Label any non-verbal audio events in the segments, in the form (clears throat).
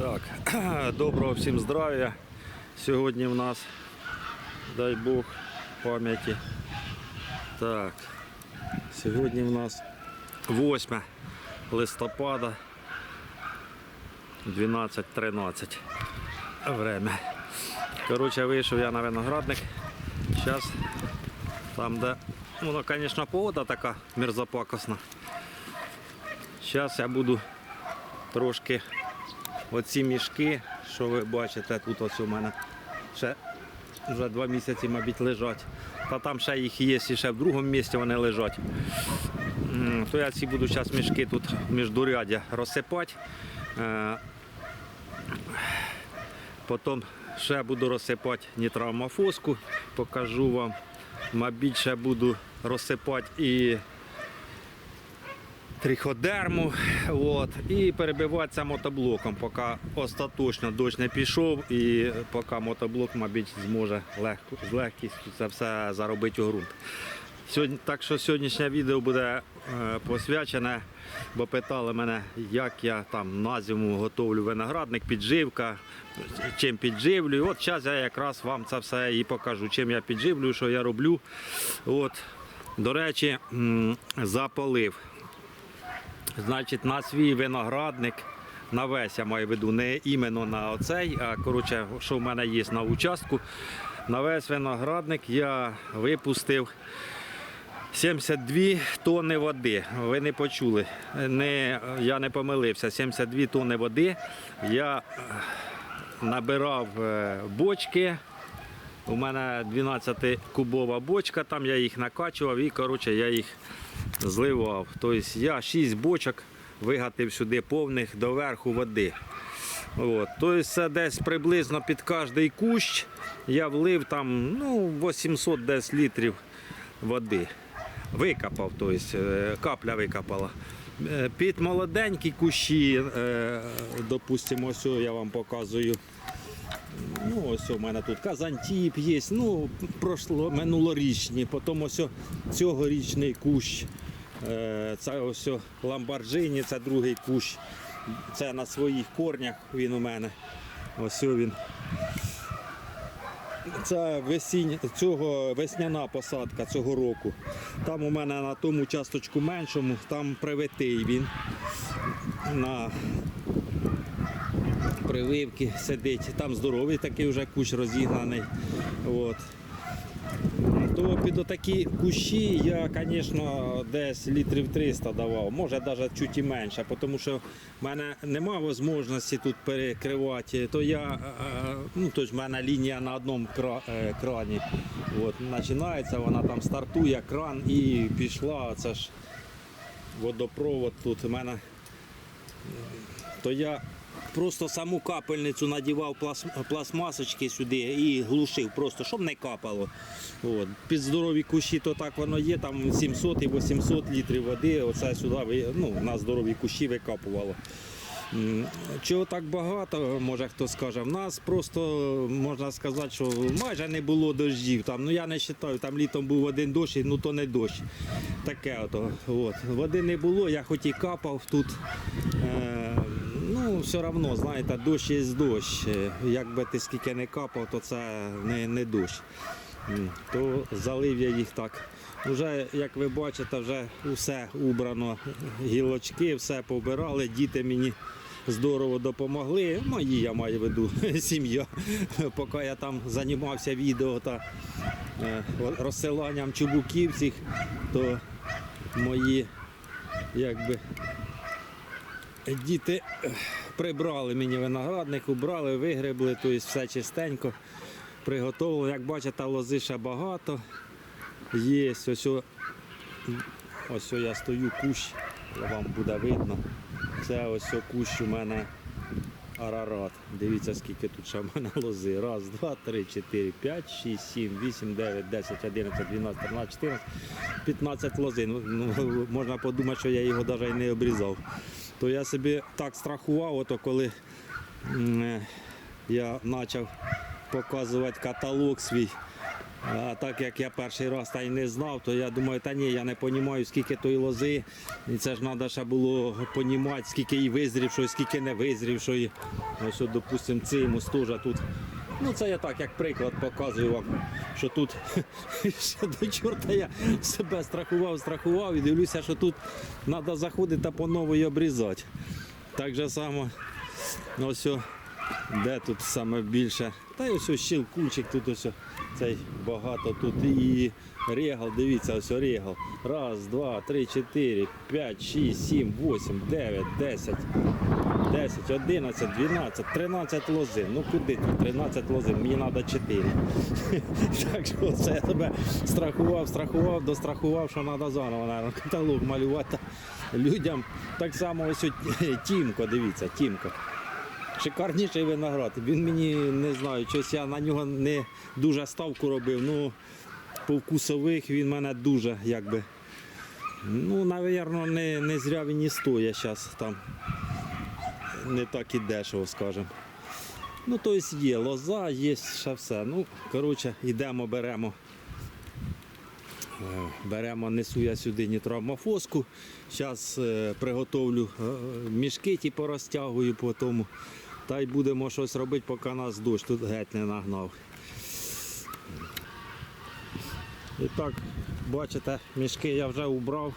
Так, (clears throat) доброго всім здрав'я. Сьогодні в нас, дай Бог, пам'яті. Так, сьогодні в нас 8 листопада 12.13 время. Коротше, вийшов я на виноградник. Зараз там, де, ну, звісно, погода така мерзопакосна. Зараз я буду трошки оці мішки, що ви бачите, тут ось у мене ще вже два місяці, мабуть, лежать. Та там ще їх є, і ще в другому місці вони лежать. То я ці буду зараз мішки тут міждурядя розсипати. Е, Потім ще буду розсипати нітроамофоску, покажу вам. Мабуть, ще буду розсипати і триходерму от, і перебиватися мотоблоком, поки остаточно дощ не пішов і поки мотоблок, мабуть, зможе легко, з легкістю це все заробити у ґрунт. Сьогодні, так що сьогоднішнє відео буде е, посвячене, бо питали мене, як я там на зиму готовлю виноградник, підживка, чим підживлюю. От зараз я якраз вам це все і покажу, чим я підживлюю, що я роблю. От, до речі, запалив. Значить, на свій виноградник, на весь я маю виду, не іменно на оцей, а коротше, що в мене є на участку. На весь виноградник я випустив 72 тонни води. Ви не почули. Не, я не помилився. 72 тонни води. Я е, набирав е, бочки. У мене 12-кубова бочка, там я їх накачував і коротше, я їх зливав. Тобто я 6 бочок вигатив сюди повних доверху води. От. Тобто це десь приблизно під кожний кущ я влив там ну, 800 десь літрів води. Викопав, тобто е, капля викопала. Е, Під молоденькі кущі, е, допустимо, ось я вам показую. Ну, ось у мене тут казантіп є, ну, прошло, минулорічні, потім ось цьогорічний кущ. Е, Це ось ламбарджині, це другий кущ. Це на своїх корнях він у мене. Ось він. Це весінь, цього весняна посадка цього року. Там у мене на тому часточку меншому, там привитий він. На прививки сидить. Там здоровий такий вже кущ розігнаний. От. То під отакі кущі я, звісно, десь літрів 300 давав, може навіть чуть і менше, тому що в мене немає можливості тут перекривати, то я, е, ну, то в мене лінія на одному е, крані. От, починається, вона там стартує кран і пішла, це ж водопровод тут у мене то я просто саму капельницю надівав пластмасочки сюди і глушив, просто щоб не капало. От. Під здорові кущі, то так воно є, там 700 і 800 літрів води, оце сюди ну, на здорові кущі викапувало. Чого так багато, може хто скаже. В нас просто можна сказати, що майже не було дощів. Там, ну я не вважаю, там літом був один дощ, ну то не дощ. Таке ото. От. Води не було, я хоч і капав тут. Е, все одно, знаєте, дощ є дощ. Е, Якби ти скільки не капав, то це не, не дощ. То залив я їх так. Вже, як ви бачите, вже все убрано, гілочки, все побирали, діти мені здорово допомогли. Мої, я маю в виду, (laughs) сім'я. Поки я там займався відео та е, розсиланням чубуків то мої якби діти е, прибрали мені виноградник, убрали, вигребли, тобто все чистенько приготовили. Як бачите, лози ще багато. Є ось, о- ось о я стою кущ, вам буде видно. Це ось о кущ у мене арарат. Дивіться, скільки тут ще в мене лози. Раз, два, три, чотири, п'ять, шість, сім, вісім, дев'ять, десять, одинадцять, дванадцять, тринадцять, чотирнадцять, п'ятнадцять лози. Ну, (laughs) можна подумати, що я його навіть не обрізав. То я собі так страхував, ото коли е, я почав показувати каталог свій А так як я перший раз та й не знав, то я думаю, та ні, я не розумію, скільки тої лози. І це ж треба ще було розуміти, скільки і визрівшої, скільки не визрівшої. Ось, допустимо, цей теж тут. Ну це я так, як приклад показую вам, що тут (laughs) ще до чорта я себе страхував, страхував і дивлюся, що тут треба заходити та по новій обрізати. Так же само, ось, о, де тут саме більше. Та й ось ось щелкунчик, тут ось цей багато тут і регал, дивіться, ось о, регал. Раз, два, три, чотири, п'ять, шість, сім, вісім, дев'ять, десять. 10, 11, 12, 13 лозин. Ну куди тут 13 лозин? Мені треба 4. (laughs) так що це я тебе страхував, страхував, дострахував, що треба заново наверно, каталог малювати людям. Так само ось (laughs) Тімко, дивіться, Тімко. Шикарніший виноград. Він мені не знаю, щось я на нього не дуже ставку робив. Ну, по вкусових він мене дуже якби. Ну, напевно, не, не зря він і стоїть зараз там не так і дешево, скажемо. Ну, тобто є лоза, є ще все. Ну, коротше, йдемо, беремо. Е, Беремо, несу я сюди нітроамофоску. Зараз приготовлю е, мішки, ті порозтягую по тому. Та й будемо щось робити, поки нас дощ тут геть не нагнав. І так, бачите, мішки я вже убрав.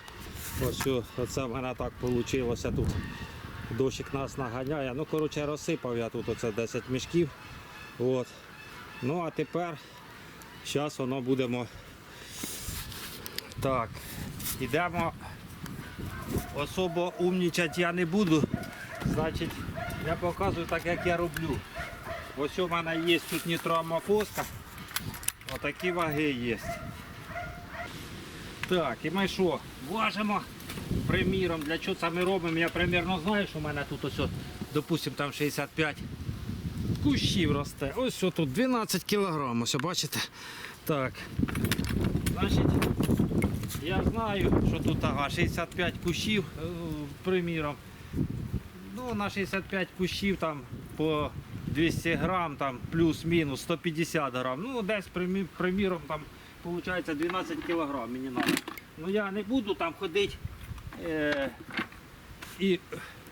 Ось оце в мене так вийшло тут. Дощик нас наганяє. Ну, коротше, розсипав я тут оце 10 мішків. От. Ну а тепер зараз воно будемо. Так, йдемо. Особо умнічати я не буду. Значить, я показую так, як я роблю. Ось у мене є тут нітроамофоска. Отакі ваги є. Так, і ми що? Важимо. Приміром, для чого це ми робимо, я примірно знаю, що в мене тут ось, допустимо, там 65 кущів росте. Ось тут 12 кг, ось бачите? Так. Значить, я знаю, що тут ага, 65 кущів, е, приміром. Ну, на 65 кущів там по 200 грам, там плюс-мінус 150 грам. Ну, десь приміром там виходить 12 кг мені треба. Ну я не буду там ходити і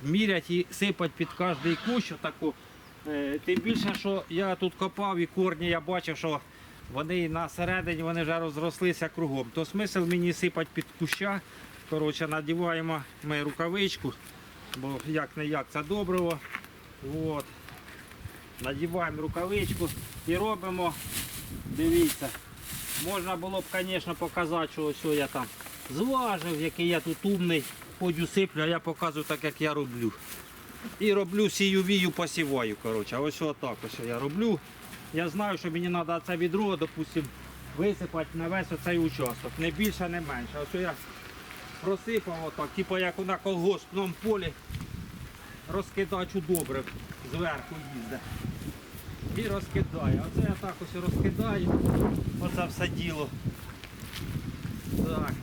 міряти і сипати під кожний кущ. Отаку. Е, тим більше, що я тут копав і корні, я бачив, що вони на середині вони вже розрослися кругом. То смисл мені сипати під куща. Коротше, надіваємо ми рукавичку, бо як не як це добриво. От. Надіваємо рукавичку і робимо, дивіться, можна було б, звісно, показати, що я там зважив, який я тут умний, ходю сиплю, а я показую так, як я роблю. І роблю сію вію, посіваю. Коротше. Ось отак ось я роблю. Я знаю, що мені треба це відро, допустим, висипати на весь оцей участок. Не більше, не менше. Ось я просипав отак, типу як на колгоспному полі розкидачу добре зверху їздить. І розкидає. Оце я так ось розкидаю. Оце все діло. Так.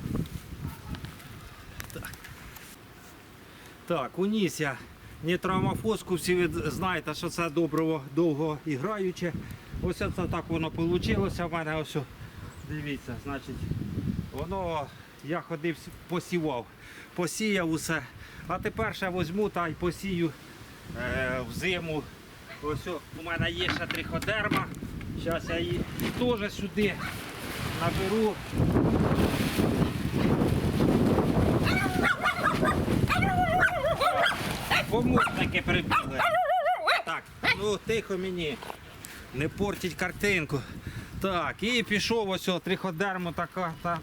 Так, уніс я нітроамофоску, всі ви знаєте, що це добриво довго і граюче. Ось це так воно вийшло в мене. Ось, дивіться, значить, воно я ходив, посівав, посіяв усе. А тепер ще візьму та й посію е, взиму. Ось у мене є ще триходерма. Зараз я її теж сюди наберу. Помощники прибігли. Так, ну тихо мені. Не портіть картинку. Так, і пішов ось о, триходерму така, та,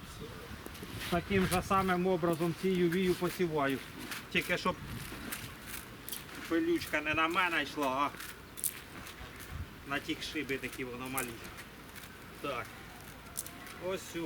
таким же самим образом цію вію посіваю. Тільки щоб пилючка не на мене йшла, а на ті шиби такі воно малі. Так. Ось все.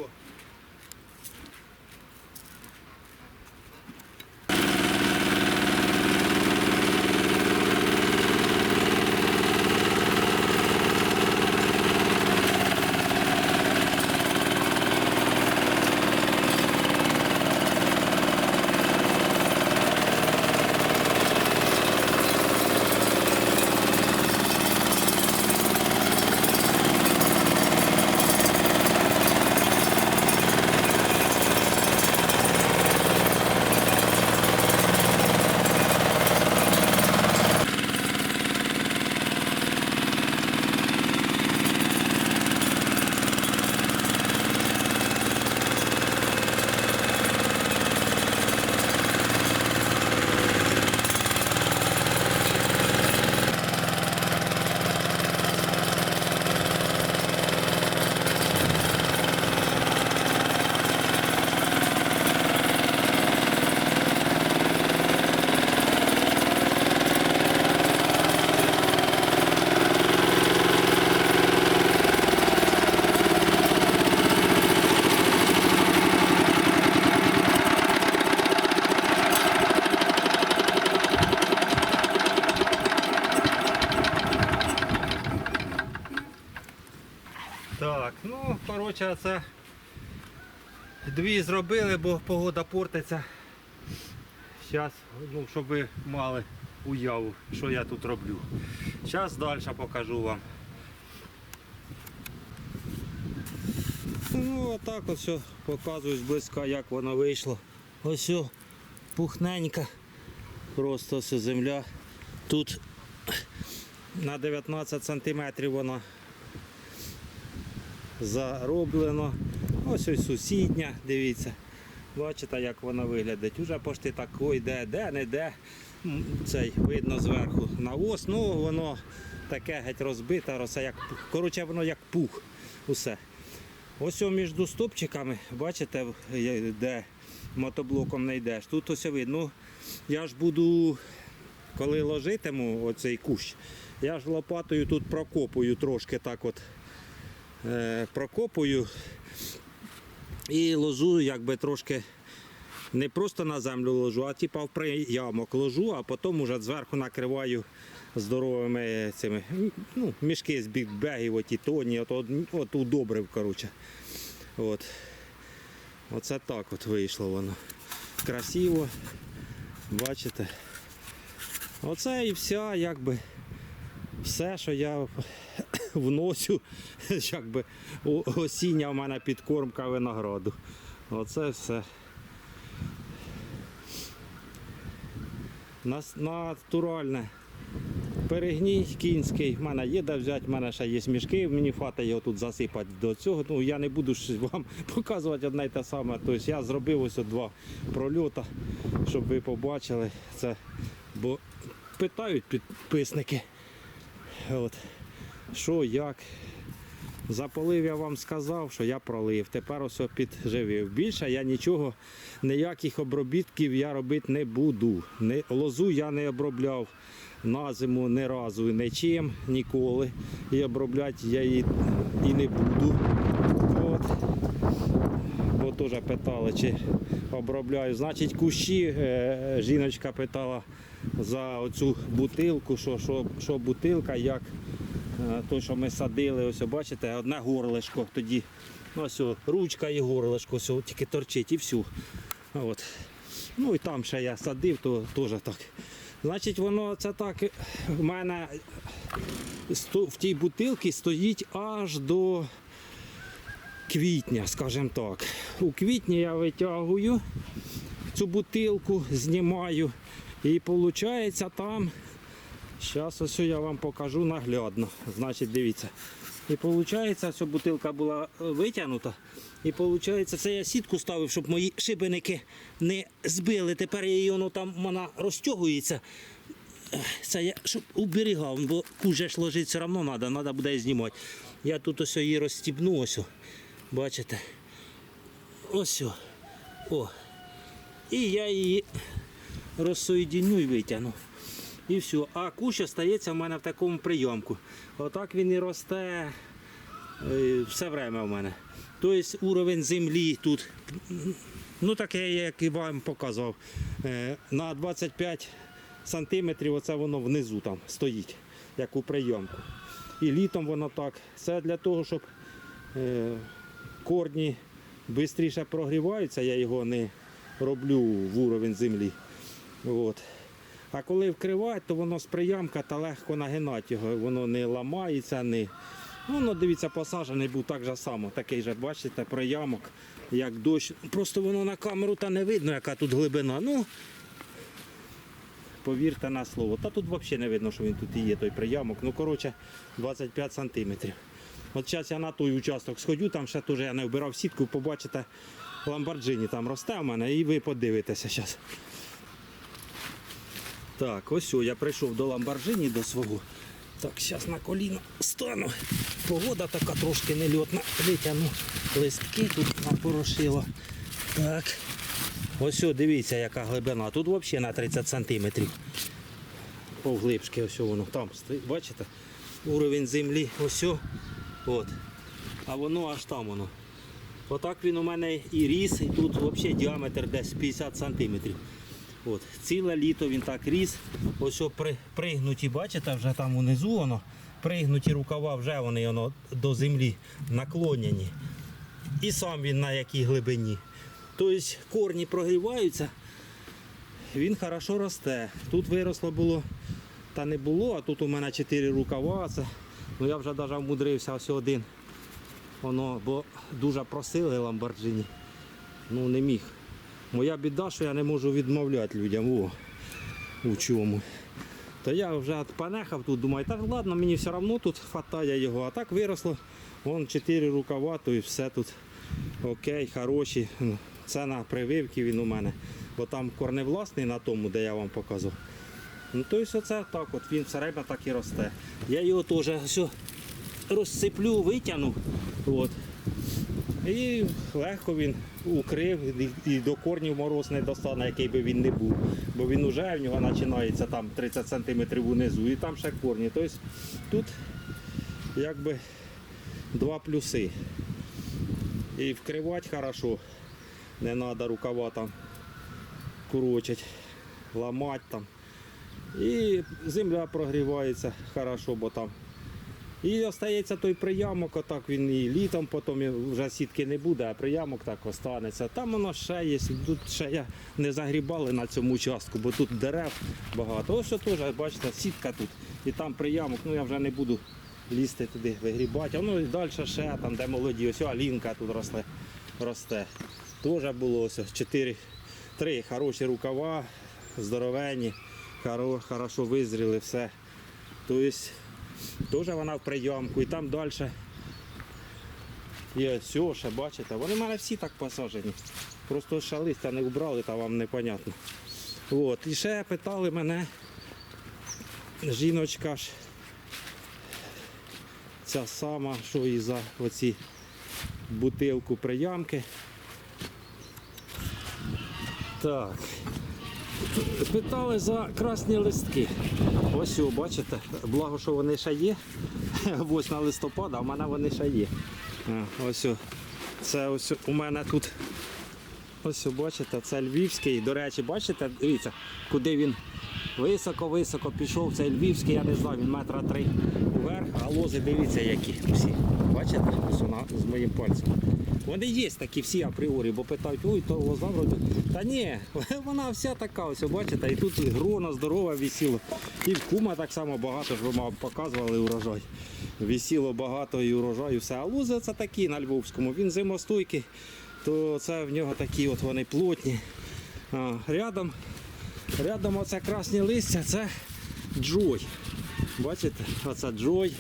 Це дві зробили, бо погода портиться. Зараз, ну, щоб ви мали уяву, що я тут роблю. Зараз далі покажу вам. Ну, отак ось все показую зблизька, як воно вийшло. Ось все, пухненька. Просто все земля. Тут на 19 сантиметрів вона зароблено. Ось ось сусідня, дивіться. Бачите, як вона виглядить. Уже почти так ой, де, не де. Цей видно зверху навоз, ну воно таке геть розбите, роса як. Коротше, воно як пух. Усе. Ось між стопчиками, бачите, де мотоблоком не йдеш. Тут ось видно. Я ж буду, коли ложитиму оцей кущ, я ж лопатою тут прокопую трошки так от. Е, прокопую і ложу якби трошки не просто на землю ложу, а типа в приямок ложу, а потім уже зверху накриваю здоровими цими ну, мішки з бікбегів, оті тоні, от, от, от удобрив, коротше. От. Оце так от вийшло воно. Красиво. Бачите? Оце і вся, якби, все, що я вносю, (laughs) якби осіння в мене підкормка винограду. Оце все. Натуральне. Перегній кінський, в мене є де взяти, в мене ще є мішки, мені хватає його тут засипати до цього. Ну я не буду вам (laughs) показувати одне й те саме. Тобто я зробив ось два прольота, щоб ви побачили це. Бо питають підписники. От, що, як. Заполив я вам сказав, що я пролив. Тепер ось підживив. Більше я нічого, ніяких обробітків я робити не буду. Лозу я не обробляв на зиму ні разу нічим, ніколи. І обробляти я її і не буду. От. Бо теж питали, чи обробляю. Значить, кущі е, жіночка питала за оцю бутилку, що, що, що бутилка, як то, що ми садили, ось бачите, одне горлишко тоді. Ось о, ручка і горлишко, ось тільки торчить і все. От. Ну і там ще я садив, то теж так. Значить, воно це так в мене в тій бутилці стоїть аж до квітня, скажімо так. У квітні я витягую цю бутилку, знімаю. І виходить там, зараз ось я вам покажу наглядно. Значить, дивіться. І виходить, ця бутилка була е, витягнута. І виходить, це я сітку ставив, щоб мої шибеники не збили. Тепер її воно там вона розтягується. Це я щоб уберігав, бо куже ж ложить все одно треба, треба буде її знімати. Я тут ось її розстібну, ось. Бачите? Ось. о. І я її розсоєдиню і витягну. І все. А кущ остається в мене в такому прийомку. Отак він і росте е, все время в мене. Тобто уровень землі тут, ну таке, як і вам показував, е, на 25 сантиметрів оце воно внизу там стоїть, як у прийомку. І літом воно так. Це для того, щоб е, корні швидше прогріваються, я його не роблю в уровень землі. От. А коли вкривають, то воно з приямка та легко нагинати його, воно не ламається, не. Ну, Воно, дивіться, посаджений був так же само, такий же, бачите, приямок, як дощ. Просто воно на камеру та не видно, яка тут глибина. Ну, повірте на слово. Та тут взагалі не видно, що він тут і є, той приямок. Ну, коротше, 25 сантиметрів. От зараз я на той участок сходю, там ще теж я не вбирав сітку, побачите, ламборджині там росте в мене, і ви подивитеся зараз. Так, ось о, я прийшов до ламборджині до свого. Так, зараз на коліно стану. Погода така трошки нельотна. Витягну листки, тут напорошило. Так. Ось о, дивіться, яка глибина. Тут взагалі на 30 сантиметрів. Повглибшки, ось воно там. Бачите? Уровень землі. Ось. о. От. А воно аж там воно. Отак він у мене і ріс, і тут взагалі діаметр десь 50 сантиметрів. От, ціле літо він так ріс. Ось при, пригнуті, бачите, вже там унизу воно, пригнуті рукава, вже вони воно до землі наклонені. і сам він на якій глибині. Тобто корні прогріваються, він хорошо росте. Тут виросло було, та не було, а тут у мене 4 рукава. Це, ну я вже навіть вмудрився ось один. Воно, бо дуже просили ламборджині. Ну не міг. Моя біда, що я не можу відмовляти людям. О, у чому. То я вже от понехав тут, думаю, так ладно, мені все одно тут хватає його. А так виросло. Вон 4 рукава, то і все тут окей, хороші. Ну, Це на прививки він у мене. Бо там корневласний на тому, де я вам показував. Ну то ось оце так, от він все время так і росте. Я його теж розсиплю, витягну. От. І легко він укрив і- до корнів мороз не достане, який би він не був. Бо він уже в нього починається там 30 см унизу і там ще корні. Тобто тут якби два плюси. І вкривати хорошо. Не треба рукава там курочить, ламати там. І земля прогрівається хорошо, бо там і остається той приямок, отак він і літом потім вже сітки не буде, а приямок так останеться. Там воно ще є, тут ще я не загрібали на цьому участку, бо тут дерев багато. Ось теж, бачите, сітка тут. І там приямок, ну я вже не буду лізти туди, вигрібати. А ну і далі ще там, де молоді, ось алінка тут росте. росте. Теж було ось чотири, три хороші рукава, здоровенні, хоро- хорошо визріли все. Тобто Теж вона в прийомку і там далі є сьоша, бачите, вони в мене всі так посаджені. Просто ще не вбрали, та вам непонятно. От. І ще питали мене, жіночка ж, ця сама, що і за оці бутилку приямки. Так. Питали за красні листки. Ось, о, бачите, благо, що вони ще є. (laughs) 8 листопада, а в мене вони ще є. Ось о. це ось у мене тут. Ось бачите, це львівський. До речі, бачите, дивіться, куди він високо-високо пішов. Це львівський, я не знаю, він метра три вверх, а лози дивіться які всі. Бачите? Ось вона з моїм пальцем. Вони є такі всі апріорі, бо питають, ой, то лоза вроді. Та ні, (laughs) вона вся така, ось бачите, і тут грона здорова висіло. І в кума так само багато ж мав, показували урожай. Висіло багато і урожаю, все. А лози це такі на Львовському. Він зимостойкий, то це в нього такі от вони плотні. А, рядом, рядом оце красні листя, це джой. Бачите, оце джой.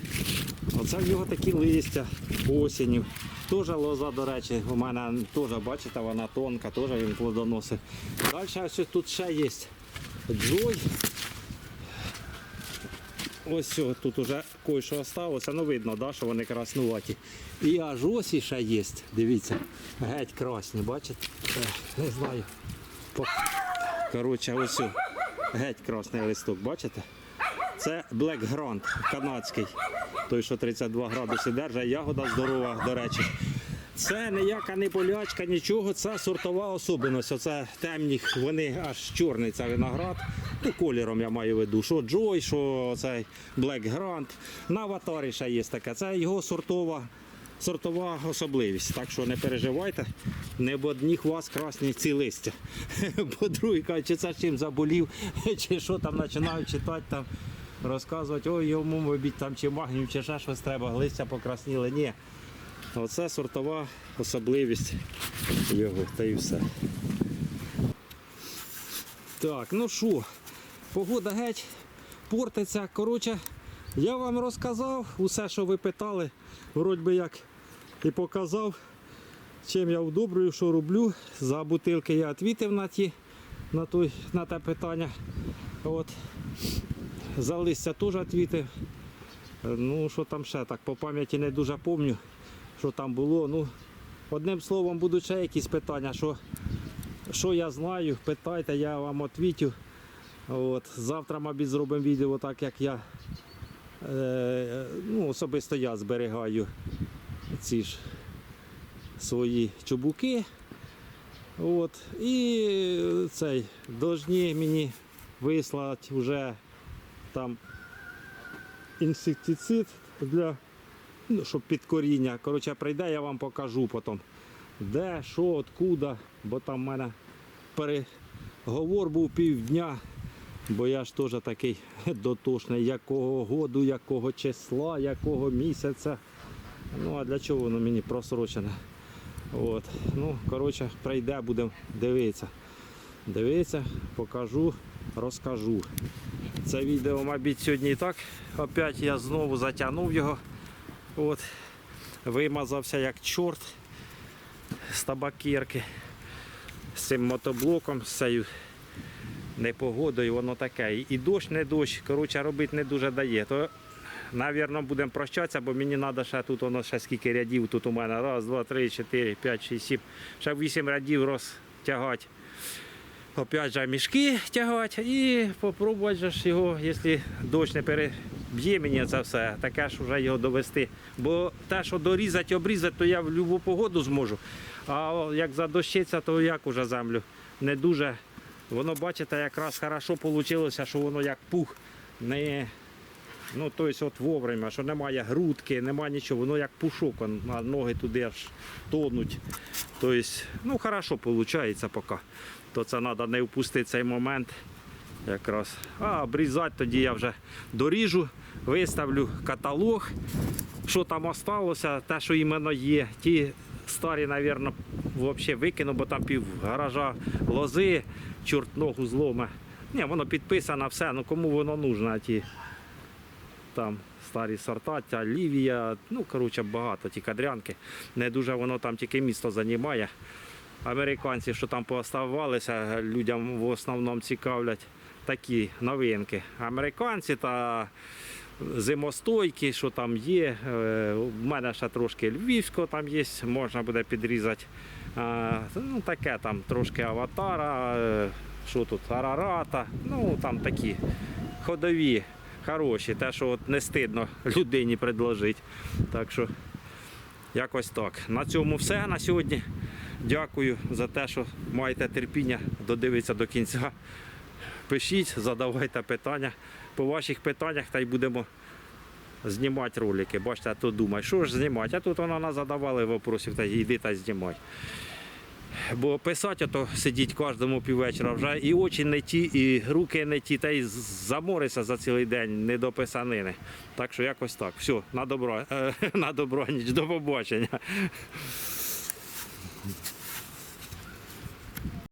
Оце в нього такі листя осінню. Теж лоза, до речі, у мене теж, бачите, вона тонка, теж він плодоносить. Далі ось тут ще є джой. Ось тут уже кое-що залишилося, ну видно, да, що вони краснуваті. І аж ось ще є, дивіться, геть красні, бачите? Е, Не знаю. Коротше, ось геть красний листок, бачите? Це Black Grand канадський. Той, що 32 градуси держить, ягода здорова, до речі. Це ніяка не болячка, нічого, це сортова особливість. Оце темні, вони аж чорний це виноград. Ну, кольором я маю в виду, що Джой, що цей Black Grand. На аватарі ще є таке. Це його сортова, сортова особливість. Так що не переживайте, не одних у вас красні ці листя. (laughs) Бо другий каже, чи це чим заболів, (laughs) чи що там починають читати там. Розказувати, ой, йому, мабуть, там чи магнію, чи ще щось треба, листя покрасніли. Ні. Оце сортова особливість його, та і все. Так, ну що, погода геть портиться. Коротше, я вам розказав усе, що ви питали, вроді би як і показав, чим я удобрюю, що роблю. За бутилки я відповів на, ті, на, той, на те питання. От. За листя теж відповів. Ну, що там ще так, по пам'яті не дуже пам'ятаю, що там було. Ну, одним словом, будуть ще якісь питання, що, що я знаю, питайте, я вам відповідю. От, завтра, мабуть, зробимо відео так, як я е, ну, особисто я зберігаю ці ж свої чубуки. От, і цей, должні мені вислати вже там інсектицид для ну, щоб під коріння. Коротше, прийде, я вам покажу потім. де, що, откуда, бо там в мене переговор був півдня, бо я ж теж такий (laughs) дотошний, якого году, якого числа, якого місяця. Ну а для чого воно мені просрочене? От. Ну, коротше, прийде, будемо дивитися. Дивитися, покажу, розкажу. Це відео, мабуть, сьогодні і так. Опять я знову затягнув його. От. Вимазався як чорт з табакерки. З цим мотоблоком, з цією непогодою, воно таке. І дощ, не дощ, коротше, робити не дуже дає. То, навірно, будемо прощатися, бо мені треба ще тут воно ще скільки рядів тут у мене. Раз, два, три, чотири, п'ять, шість, сім. Ще вісім рядів розтягати. Опять же мішки тягати і ж його, якщо дощ не переб'є мені це все, таке ж вже його довести. Бо те, що дорізати, обрізати, то я в будь-яку погоду зможу. А як задощиться, то як уже землю не дуже. Воно, бачите, якраз хорошо вийшло, що воно як пух. Не, ну, тобто от вовремя, що немає грудки, немає нічого, воно як пушок, а ноги туди аж тонуть. Тобто, ну, хорошо виходить поки. То це треба не впустити цей момент. Якраз. А обрізати тоді я вже доріжу, виставлю каталог, що там осталося, те, що іменно є. Ті старі, мабуть, взагалі викину, бо там пів гаража лози, чорт ногу зломе. Ні, воно підписано все, ну кому воно нужно, ті там старі сорта, ця лівія, ну коротше багато ті кадрянки. Не дуже воно там тільки місто займає. Американці, що там пооставалися, людям в основному цікавлять такі новинки. Американці та зимостойки, що там є. Е, У мене ще трошки львівського там є, можна буде підрізати. Ну, таке там трошки аватара, е, що тут, арарата, ну там такі ходові, хороші, те, що от не стидно (laughs) людині предложити. Так що якось так. На цьому все на сьогодні. Дякую за те, що маєте терпіння додивитися до кінця. Пишіть, задавайте питання. По ваших питаннях та й будемо знімати ролики. Бачите, а то думаю, що ж знімати, а тут вона нас задавали вопросів, та йди та знімай. Бо писати, то сидіть кожному піввечора вже і очі не ті, і руки не ті, та й заморися за цілий день, не до писанини. Так що якось так. Все, на добро, (laughs) на добро ніч, до побачення. Mm-hmm.